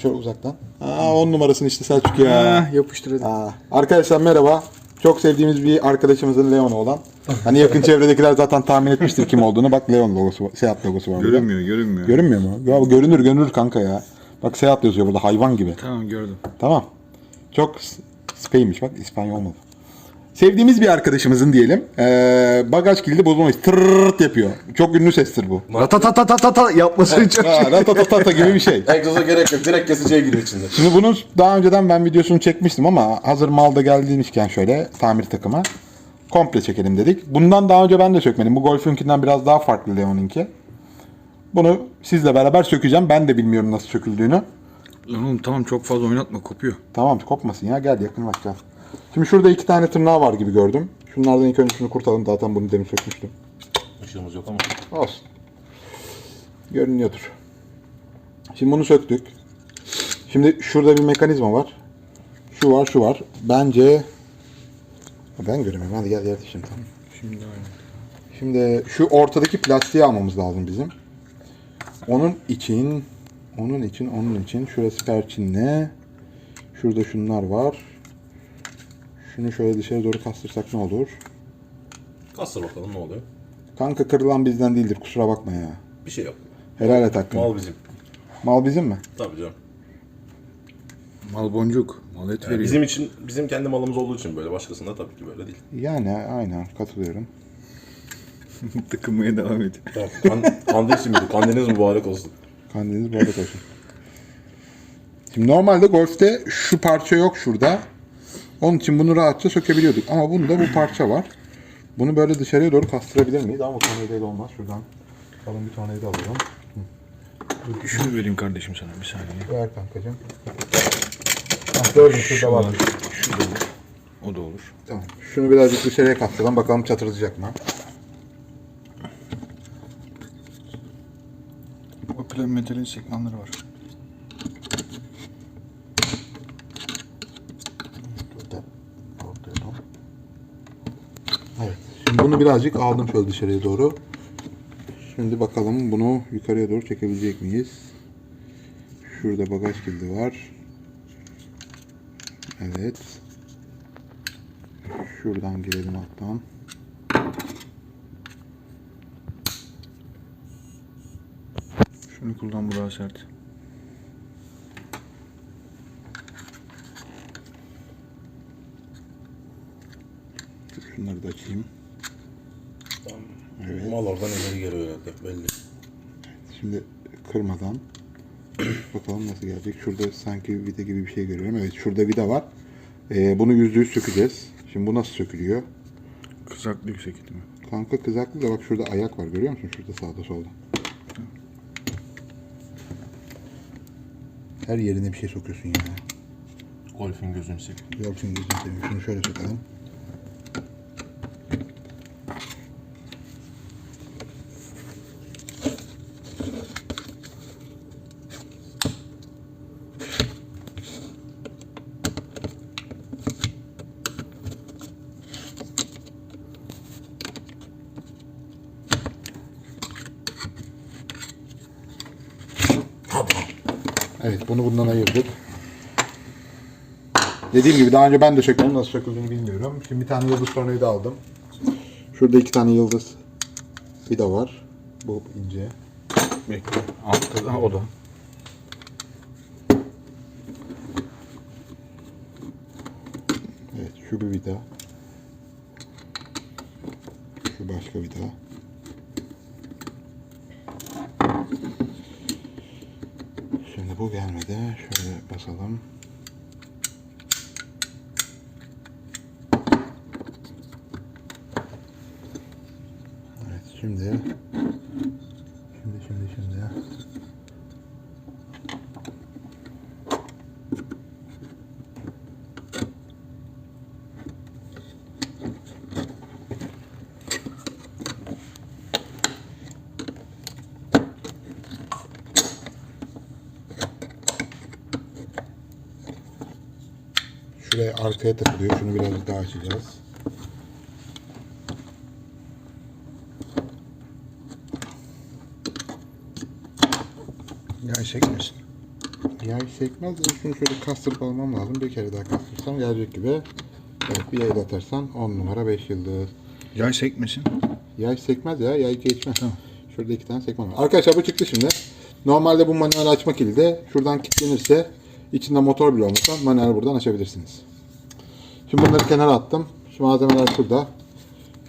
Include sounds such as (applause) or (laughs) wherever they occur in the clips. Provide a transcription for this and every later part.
Şöyle uzaktan. Aa, on numarasın işte Selçuk ya. Ha, yapıştır hadi. Aa, arkadaşlar merhaba. Çok sevdiğimiz bir arkadaşımızın Leon olan. Hani yakın çevredekiler zaten tahmin etmiştir kim olduğunu. Bak Leon logosu var. Seat logosu var. burada. Görünmüyor, görünmüyor. Görünmüyor mu? Ya görünür görünür kanka ya. Bak Seat yazıyor burada hayvan gibi. Tamam gördüm. Tamam. Çok s- bak İspanyol olmadı. Sevdiğimiz bir arkadaşımızın diyelim. Ee, bagaj kilidi bozulmuş. Tırırt yapıyor. Çok ünlü sestir bu. Ratatatatata yapması için. Ha, ratatatata gibi bir şey. (laughs) Egzoza gerek yok. Direkt kesiciye giriyor içinde. Şimdi bunun daha önceden ben videosunu çekmiştim ama hazır malda geldiğmişken şöyle tamir takıma komple çekelim dedik. Bundan daha önce ben de sökmedim. Bu Golf'ünkinden biraz daha farklı Leon'unki. Bunu sizle beraber sökeceğim. Ben de bilmiyorum nasıl söküldüğünü. Lan oğlum tamam çok fazla oynatma kopuyor. Tamam kopmasın ya gel yakınlaşacağız. Şimdi şurada iki tane tırnağı var gibi gördüm. Şunlardan ilk önce şunu kurtalım. Zaten bunu demin sökmüştüm. Işığımız yok ama. Olsun. Görünüyordur. Şimdi bunu söktük. Şimdi şurada bir mekanizma var. Şu var, şu var. Bence ben göremiyorum. Hadi gel gel şimdi. Tamam. Şimdi aynı. Şimdi şu ortadaki plastiği almamız lazım bizim. Onun için, onun için, onun için şurası perçinle. Şurada şunlar var. Şunu şöyle dışarı doğru kastırsak ne olur? Kastır bakalım ne oluyor. Kanka kırılan bizden değildir kusura bakma ya. Bir şey yok. Helal et hakkını. Mal, Mal bizim. bizim mi? Tabii canım. Mal boncuk. Mal et veriyor. Bizim için, bizim kendi malımız olduğu için böyle. Başkasında tabii ki böyle değil. Yani aynen katılıyorum. (laughs) Tıkınmaya devam ediyor. Tamam. Kan, kandil simidi. Kandiliniz mübarek olsun. Kandiliniz bardak olsun. Şimdi normalde golfte şu parça yok şurada. Onun için bunu rahatça sökebiliyorduk. Ama bunda bu parça var. Bunu böyle dışarıya doğru kastırabilir miyiz? Ama tornavidayla olmaz. Şuradan kalın bir tornavida alalım. Şunu vereyim kardeşim sana bir saniye. Ver kankacığım. Ah, gördüm şurada var. Şu da olur. O da olur. Tamam. Şunu birazcık dışarıya kastıralım. Bakalım çatıracak mı? O plan metalin sekmanları var. Burada. Ortaya Evet. Şimdi bunu birazcık aldım şöyle dışarıya doğru. Şimdi bakalım bunu yukarıya doğru çekebilecek miyiz? Şurada bagaj kilidi var. Evet. Şuradan girelim alttan. Şunu kullan bu daha sert. Şunları da açayım. Tamam. Mal oradan ileri geliyor herhalde. Belli. Şimdi kırmadan (clears throat) bakalım nasıl gelecek. Şurada sanki vida gibi bir şey görüyorum. Evet şurada vida var. Ee, bunu yüzde yüz sökeceğiz. Şimdi bu nasıl sökülüyor? Kızaklı yüksek ihtimal. Kanka kızaklı da bak şurada ayak var görüyor musun? Şurada sağda solda. Her yerine bir şey sokuyorsun ya. Golfün gözünü seveyim. Yok şimdi gözünü seveyim. Şunu şöyle sokalım. Evet bunu bundan ayırdık. Dediğim gibi daha önce ben de söktüm. Nasıl söküldüğünü bilmiyorum. Şimdi bir tane yıldız tornavida aldım. Şurada iki tane yıldız vida var. Bu ince. Bekle. Altta da o da. Evet şu bir vida. Şu başka vida. Bu gelmedi. Şöyle basalım. Evet şimdi şimdi şimdi Şuraya arkaya takılıyor. Şunu biraz daha açacağız. Ya çekmesin. yay sekmez. Şunu şöyle kastırıp almam lazım. Bir kere daha kastırsam gelecek gibi. Evet bir yay da atarsan 10 numara 5 yıldız. Yay sekmesin. Yay sekmez ya. Yay geçmez. Şurada iki tane sekme var. Arkadaşlar bu çıktı şimdi. Normalde bu manuel açma kilidi şuradan kilitlenirse içinde motor bile olmasa manuel buradan açabilirsiniz. Şimdi bunları kenara attım. Şu malzemeler şurada.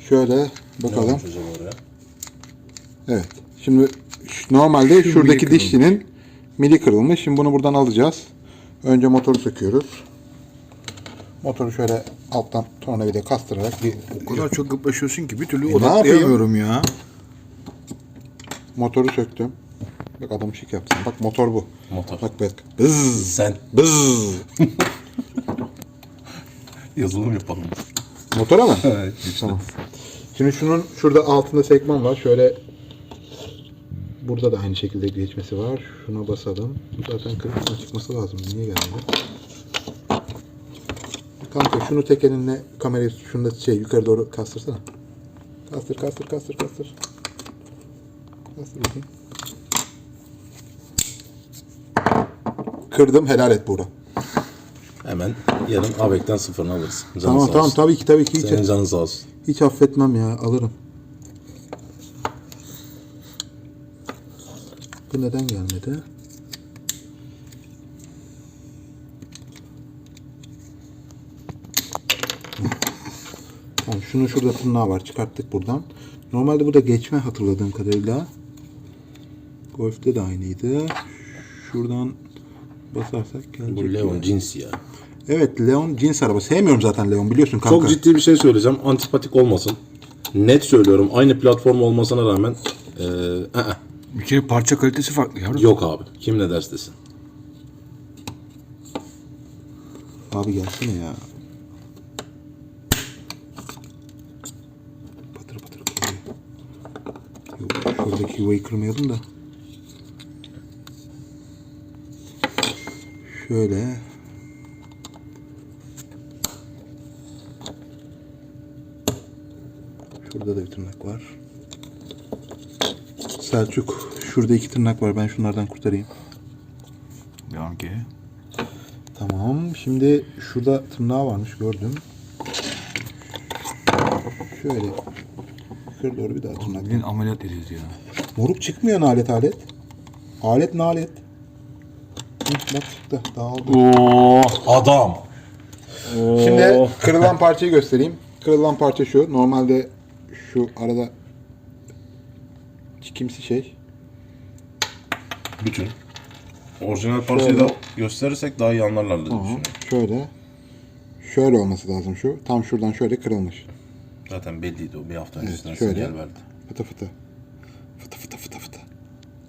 Şöyle bakalım. Evet. Şimdi normalde Şu şuradaki dişlinin mili kırılmış. Şimdi bunu buradan alacağız. Önce motoru söküyoruz. Motoru şöyle alttan tornavida kastırarak bir O kadar çok gıplaşıyorsun ki bir türlü E, odaklayamıyorum ya. motoru söktüm. Bak adam şık yaptım. Bak motor bu. Motor. Bak bak. Bızz. Sen Bızz. (laughs) yazılım yapalım. Motora mı? (laughs) Evet. Tamam. Şimdi şunun şurada altında sekman var. Şöyle burada da aynı şekilde geçmesi var. Şuna basalım. Zaten kırıktan çıkması lazım. Niye gelmedi? Kanka şunu tek elinle kamerayı şunu da şey yukarı doğru kastırsana. Kastır kastır kastır kastır. Kastır bakayım. Kırdım helal et Buğra. Hemen yarın Abek'ten sıfırını alırız. Canın Tamam sağ tamam olsun. tabii ki tabii ki hiç, Senin canın sağ olsun. hiç affetmem ya alırım. Bu neden gelmedi? Tamam, şunun şurada tırnağı var. Çıkarttık buradan. Normalde bu da geçme hatırladığım kadarıyla. Golf'te de aynıydı. Şuradan basarsak gelecek. Bu Leon cins ya. Evet Leon cins araba. Sevmiyorum zaten Leon biliyorsun kanka. Çok ciddi bir şey söyleyeceğim. Antipatik olmasın. Net söylüyorum. Aynı platform olmasına rağmen eee, ı-ı. Bir kere parça kalitesi farklı yavrum. yok abi. Kim ne derse desin. Abi gelsene ya. Patır patır kırıyor. Yok şuradaki yuvayı kırmayalım da. Şöyle. Şurada da bir tırnak var. Selçuk, şurada iki tırnak var. Ben şunlardan kurtarayım. Devam ki. Tamam. Şimdi şurada tırnağı varmış gördüm. Şöyle. Yukarı doğru bir daha tırnak. Bilin ameliyat edeceğiz ya. Moruk çıkmıyor nalet alet. Alet nalet. Bak çıktı. Dağıldı. Oo. Adam. Şimdi kırılan parçayı göstereyim. Kırılan parça şu. Normalde şu arada kimsi şey. Bütün. Orijinal parçayı da gösterirsek daha iyi anlarlar diye düşünüyorum. Şöyle. Şöyle olması lazım şu. Tam şuradan şöyle kırılmış. Zaten belliydi o bir hafta öncesinden şöyle. sinyal verdi. Fıtı fıtı. Fıtı fıtı fıtı fıtı.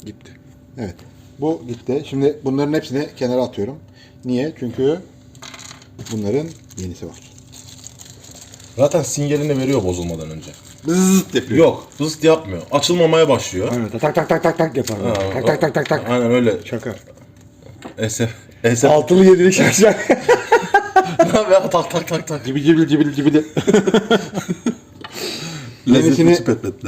Gitti. Evet. Bu gitti. Şimdi bunların hepsini kenara atıyorum. Niye? Çünkü bunların yenisi var. Zaten sinyalini veriyor bozulmadan önce. Bzzzt yapıyor. Yok, hızlı yapmıyor. Açılmamaya başlıyor. Aynen tak tak tak tak tak yapar. Ha, tak tak tak tak tak. Aynen öyle. Çakar. SF. SF. Altılı yedili. Ve (laughs) tak tak tak tak. Cibil cibil cibil cibil. (laughs) Yenisini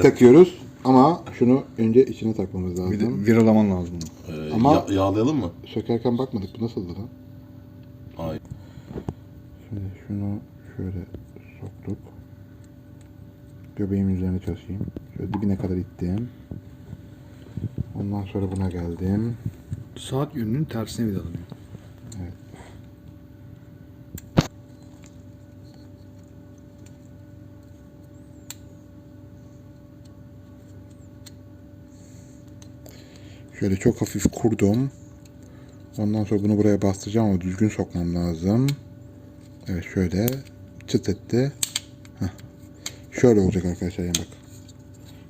takıyoruz. Ama şunu önce içine takmamız Bir de lazım. viralaman lazım. bunu. Ee, Ama- ya- yağlayalım mı? Sökerken bakmadık. Bu nasıldı lan? Hayır. Şimdi şunu şöyle soktuk. Göbeğimin üzerine çalışayım. Şöyle dibine kadar ittim. Ondan sonra buna geldim. Saat yönünün tersine vidalanıyor. Şöyle çok hafif kurdum. Ondan sonra bunu buraya bastıracağım ama düzgün sokmam lazım. Evet şöyle çıt etti. Heh. Şöyle olacak arkadaşlar yani bak.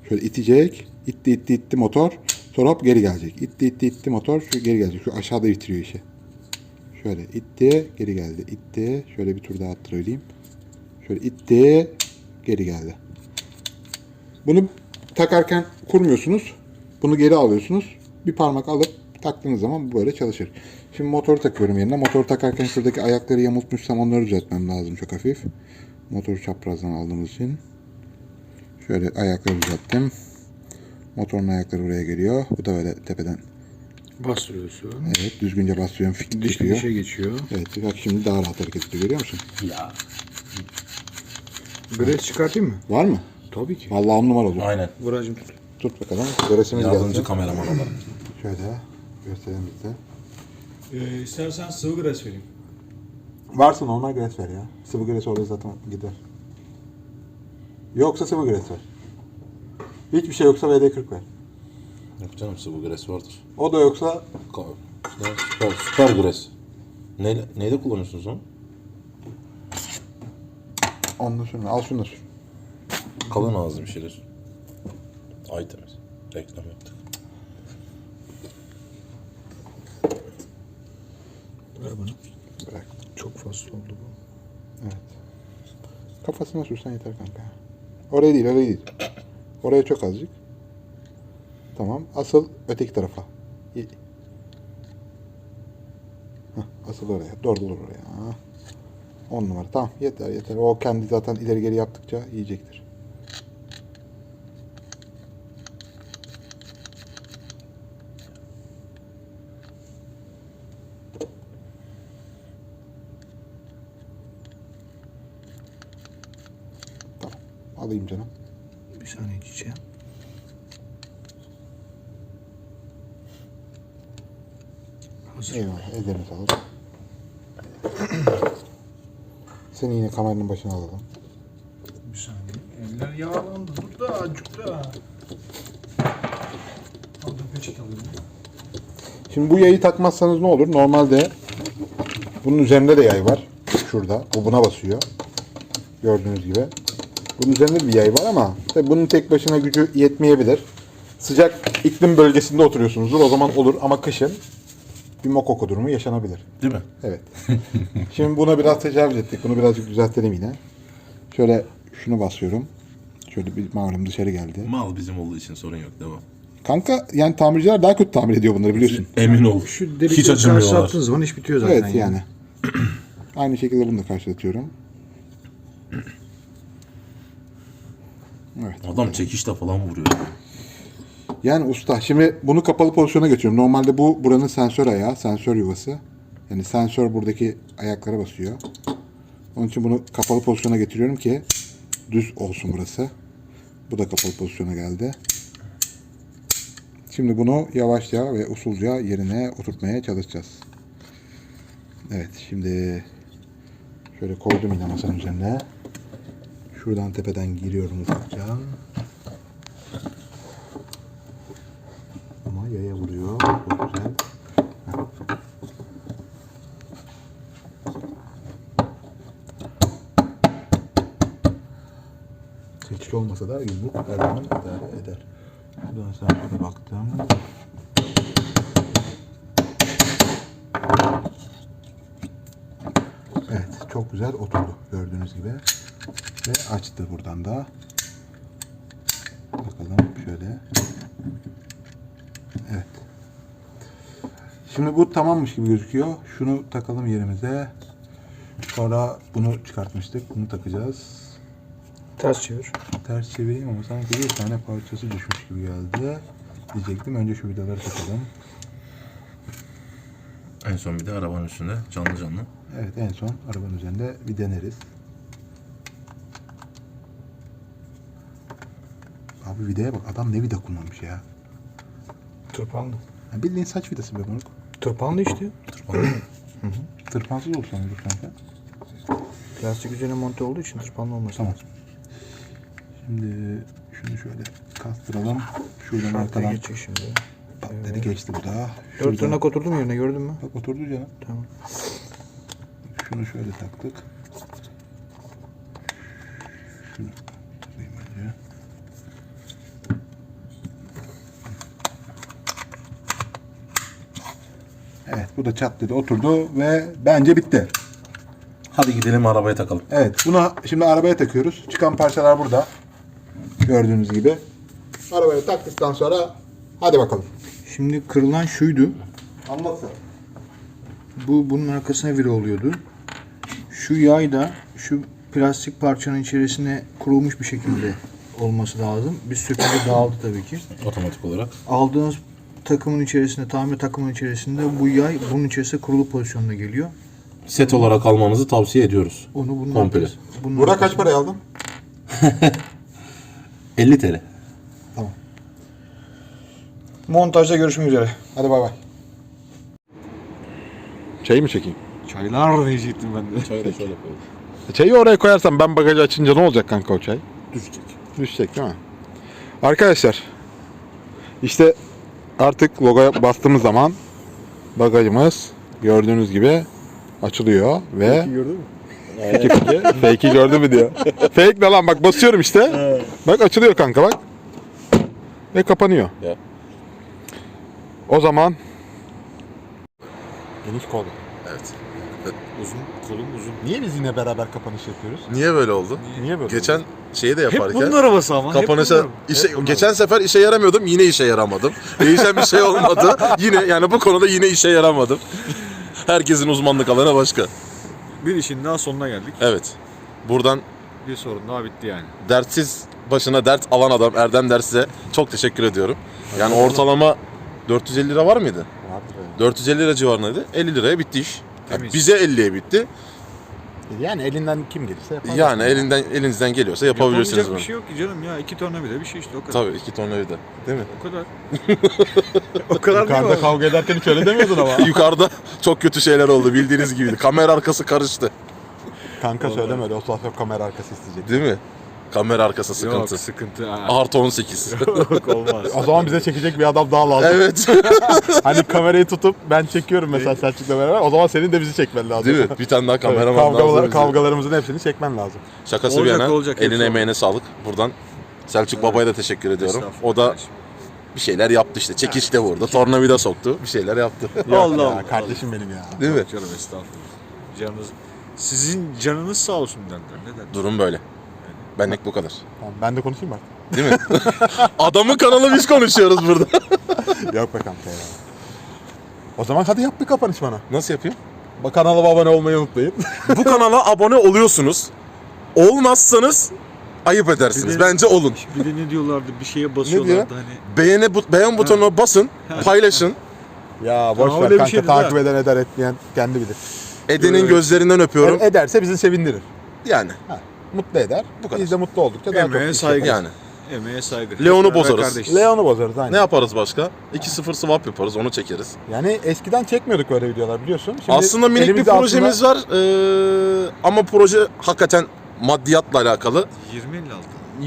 Şöyle itecek. İtti itti itti motor. Sonra hop geri gelecek. İtti itti itti motor. Şu geri gelecek. Şu aşağıda bitiriyor işi. Şöyle itti geri geldi. İtti. Şöyle bir tur daha attırayım. Şöyle itti geri geldi. Bunu takarken kurmuyorsunuz. Bunu geri alıyorsunuz. Bir parmak alıp taktığınız zaman bu böyle çalışır. Şimdi motoru takıyorum yerine. Motoru takarken şuradaki ayakları yamultmuşsam onları düzeltmem lazım çok hafif. Motoru çaprazdan aldığımız için. Şöyle ayakları düzelttim. Motorun ayakları buraya geliyor. Bu da böyle tepeden Bastırıyorsun. Evet düzgünce. Fit Dış çıkıyor. dışa geçiyor. Evet bak şimdi daha rahat hareket ediyor görüyor musun? Ya. Gres çıkartayım mı? Var mı? Tabii ki. Vallahi on numara olur. Aynen. Buracım tut. Tut bakalım. Göresimiz Yardımcı geldi. kameraman olarak. Şöyle gösterelim bize. Ee, istersen sıvı gres vereyim. Varsa normal gres ver ya. Sıvı gres orada zaten gider. Yoksa sıvı gres ver. Hiçbir şey yoksa VD40 ver. Yok canım sıvı gres vardır. O da yoksa Ka- Ne? Süper, süper gres. Neyle, neyde kullanıyorsunuz onu? onunla sürme. Al şunu da sür. Kalın ağızlı bir şeyler. Ay temiz. Reklam yaptık. Ver bana. Bırak. Çok fazla oldu bu. Evet. Kafasına sürsen yeter kanka. Oraya değil, oraya değil. Oraya çok azıcık. Tamam. Asıl öteki tarafa. Hah, asıl oraya. Doğru olur oraya. Ha. On numara. Tamam. Yeter yeter. O kendi zaten ileri geri yaptıkça yiyecektir. Tamam. Alayım canım. Bir saniye çiçeğim. Hazır. Eyvallah. Ellerine sağlık. Seni yine kameranın başına alalım. Bir saniye. Eller yağlandı. Dur da acık da. Al da peçete alayım. Şimdi bu yayı takmazsanız ne olur? Normalde bunun üzerinde de yay var. Şurada. Bu buna basıyor. Gördüğünüz gibi. Bunun üzerinde bir yay var ama tabii bunun tek başına gücü yetmeyebilir. Sıcak iklim bölgesinde oturuyorsunuzdur. O zaman olur ama kışın bir mokoko durumu yaşanabilir. Değil mi? Evet. (laughs) Şimdi buna biraz tecavüz ettik. Bunu birazcık düzeltelim yine. Şöyle şunu basıyorum. Şöyle bir malum dışarı geldi. Mal bizim olduğu için sorun yok. Devam. Kanka yani tamirciler daha kötü tamir ediyor bunları biliyorsun. Emin ol. Şu Hiç delikleri karşı acımıyorlar. attığın zaman iş bitiyor zaten. Evet yani. (clears throat) Aynı şekilde bunu da karşılatıyorum. (clears throat) Evet. Adam çekişle falan vuruyor. Yani usta şimdi bunu kapalı pozisyona götürüyorum. Normalde bu buranın sensör ayağı, sensör yuvası. Yani sensör buradaki ayaklara basıyor. Onun için bunu kapalı pozisyona getiriyorum ki düz olsun burası. Bu da kapalı pozisyona geldi. Şimdi bunu yavaşça ve usulca yerine oturtmaya çalışacağız. Evet şimdi şöyle koydum yine masanın üzerine. Şuradan tepeden giriyorum ufakça. Ama yaya vuruyor. Çok olmasa da yumruk her zaman idare eder. Buradan sen baktım. Evet, çok güzel oturdu gördüğünüz gibi. Ve açtı buradan da. Bakalım şöyle. Evet. Şimdi bu tamammış gibi gözüküyor. Şunu takalım yerimize. Sonra bunu çıkartmıştık. Bunu takacağız. Ters çevir. Ters çevireyim ama sanki bir tane parçası düşmüş gibi geldi. Diyecektim. Önce şu vidaları takalım. En son bir de arabanın üstünde canlı canlı. Evet en son arabanın üzerinde bir deneriz. Abi vidaya bak. Adam ne vida kullanmış ya. Tırpanlı. ya bildiğin saç vidası be moruk. Tırpanlı işte. Tırpanlı. Tırpansız olsa olur kanka. Plastik üzerine monte olduğu için tırpanlı olması Tamam. lazım. Şimdi şunu şöyle kastıralım. Şuradan Arkaya arkadan geçecek şimdi. pat dedi geçti bu da. Dört Şuradan- tırnak oturdu mu yerine gördün mü? Bak oturdu canım. Tamam. Şunu şöyle taktık. Şunu Evet bu da çat dedi oturdu ve bence bitti. Hadi gidelim arabaya takalım. Evet bunu şimdi arabaya takıyoruz. Çıkan parçalar burada. Gördüğünüz gibi. Arabaya taktıktan sonra hadi bakalım. Şimdi kırılan şuydu. Anlatsın. Bu bunun arkasına viri oluyordu. Şu yay da şu plastik parçanın içerisine kurulmuş bir şekilde olması lazım. Bir sökünce dağıldı tabii ki. Otomatik olarak. Aldığınız takımın içerisinde, tamir takımın içerisinde bu yay bunun içerisinde kurulu pozisyonda geliyor. Set olarak almanızı tavsiye ediyoruz. Onu bunun Komple. arkası- bunun Burak kaç arkasına- paraya aldın? (laughs) 50 TL. Montajda görüşmek üzere. Hadi bay bay. Çayı mı çekeyim? Çaylar diyecektim ben de. Çayı da şöyle koyalım. Çayı oraya koyarsam ben bagajı açınca ne olacak kanka o çay? Düşecek. Düşecek değil mi? Arkadaşlar işte artık logoya bastığımız zaman bagajımız gördüğünüz gibi açılıyor ve Gördün mü? Fake (laughs) fake. Fake'i gördün mü diyor. Fake ne lan bak basıyorum işte. Bak açılıyor kanka bak. Ve kapanıyor. Ya. O zaman Geniş kol. Evet. Uzun, kolum uzun. Niye biz yine beraber kapanış yapıyoruz? Niye böyle oldu? Niye böyle? Geçen şeyi de Hep yaparken bunun arabası ama. hep kapanışa bunun. işe, Hep bunun geçen sefer işe yaramıyordum yine işe yaramadım. Değişen bir şey olmadı. (laughs) Yine yani bu konuda yine işe yaramadım. Herkesin uzmanlık alanı başka. Bir işin daha sonuna geldik. Evet. Buradan Bir sorun daha bitti yani. dertsiz başına dert alan adam Erdem Ders'e çok teşekkür ediyorum. Yani ortalama 450 lira var mıydı? 450 lira civarındaydı. 50 liraya bitti iş. Yani bize 50'ye bitti. Yani elinden kim gelirse yapar. Yani elinden elinizden geliyorsa yapabilirsiniz Yapamayacak bunu. bir şey yok ki canım ya. İki tornavida bir şey işte o kadar. Tabii iki tornavida. Değil mi? O kadar. (laughs) o kadar değil mi? Yukarıda kavga ederken hiç öyle demiyordun ama. (laughs) Yukarıda çok kötü şeyler oldu bildiğiniz gibi. Kamera arkası karıştı. Kanka söyleme öyle. O kamera arkası isteyecek. Değil mi? Kamera arkası sıkıntı. Yok sıkıntı. Ha. Artı 18. (laughs) Yok olmaz. O zaman bize çekecek bir adam daha lazım. evet. (laughs) hani kamerayı tutup ben çekiyorum mesela Selçuk'la beraber. O zaman senin de bizi çekmen lazım. Değil mi? Bir tane daha (laughs) kameraman kavgalar- lazım. bize. kavgalarımızın hepsini çekmen lazım. Şakası Olacak, bir yana olacak, eline emeğine sağlık. Buradan Selçuk Baba'ya da teşekkür ediyorum. O da bir şeyler yaptı işte. Çekişte vurdu. Tornavida soktu. Bir şeyler yaptı. Allah ya, Allah. Kardeşim benim ya. Değil mi? Canım estağfurullah. Canınız, sizin canınız sağ olsun derler. Ne derler? Durum böyle. Benlik bu kadar. Tamam, ben de konuşayım bak. Değil mi? (laughs) Adamın kanalı biz konuşuyoruz burada. (laughs) Yok be kanka ya. O zaman hadi yap bir kapanış bana. Nasıl yapayım? Bak kanalıma abone olmayı unutmayın. (laughs) bu kanala abone oluyorsunuz. Olmazsanız ayıp edersiniz. Bir de- Bence olun. Bir de ne diyorlardı bir şeye basıyorlardı hani. Beğene bu, beğen butonuna basın, paylaşın. ya boş Tamam, ver öyle bir kanka şeydi takip de. eden eder etmeyen kendi bilir. Eden'in Evet. gözlerinden öpüyorum. E- ederse bizi sevindirir. Yani Mutlu eder. Bu kadar. Biz de mutlu oldukça daha Emeğe çok iş saygı. yaparız. yani. Emeğe saygı. Leon'u beraber bozarız. kardeşiz. Leon'u bozarız aynen. Ne yaparız başka? 2-0 swap yaparız, onu çekeriz. Yani eskiden çekmiyorduk böyle videolar biliyorsun. Şimdi aslında minik bir elimizde projemiz var ee, ama proje hakikaten maddiyatla alakalı. 20 56.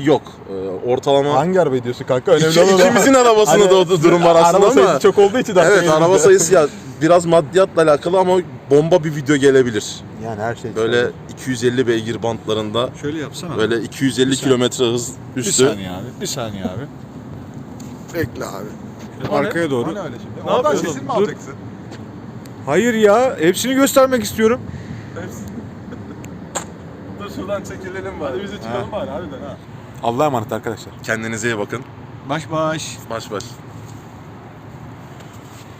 Yok. Ee, ortalama aslında- Hangi araba diyorsun kanka? Önemli İki- olan o. ikimizin arabasında Hani da o durum var aslında Araba ama. sayısı çok olduğu için. Evet aslında araba elimizde. sayısı ya biraz maddiyatla alakalı ama bomba bir video gelebilir. Yani her şey. Böyle 250 beygir bantlarında Şöyle yapsana. böyle 250 Bir saniye. kilometre hız bir üstü. saniye abi. Bir saniye abi. Bekle abi. Şöyle arkaya doğru. Ne öyle şimdi? Ne Oradan yapıyorsun? sesini mi Dur. alacaksın? Hayır ya. Hepsini göstermek istiyorum. (laughs) Dur şuradan çekilelim bari. bizi Allah'a emanet arkadaşlar. Kendinize iyi bakın. Baş baş. Baş baş.